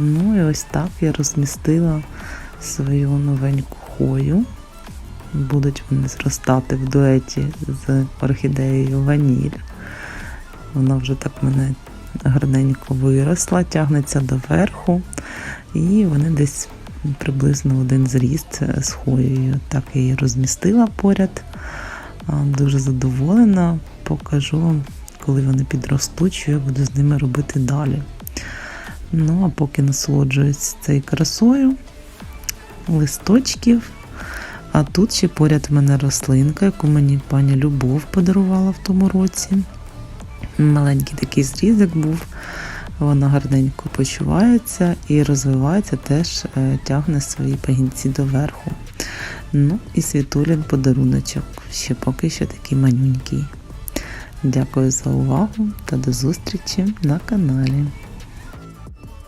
Ну і ось так я розмістила свою новеньку хою. Будуть вони зростати в дуеті з орхідеєю Ваніль. Вона вже так мене гарненько виросла, тягнеться доверху, і вони десь приблизно один зріст з хоєю. Так я її розмістила поряд. Дуже задоволена. Покажу вам, коли вони підростуть, що я буду з ними робити далі. Ну, а поки насолоджуюсь цією красою, листочків. А тут ще поряд в мене рослинка, яку мені пані Любов подарувала в тому році. Маленький такий зрізок був. Вона гарненько почувається і розвивається, теж е, тягне свої пагінці доверху. Ну і світулін подаруночок. Ще поки що такий манюнький. Дякую за увагу та до зустрічі на каналі.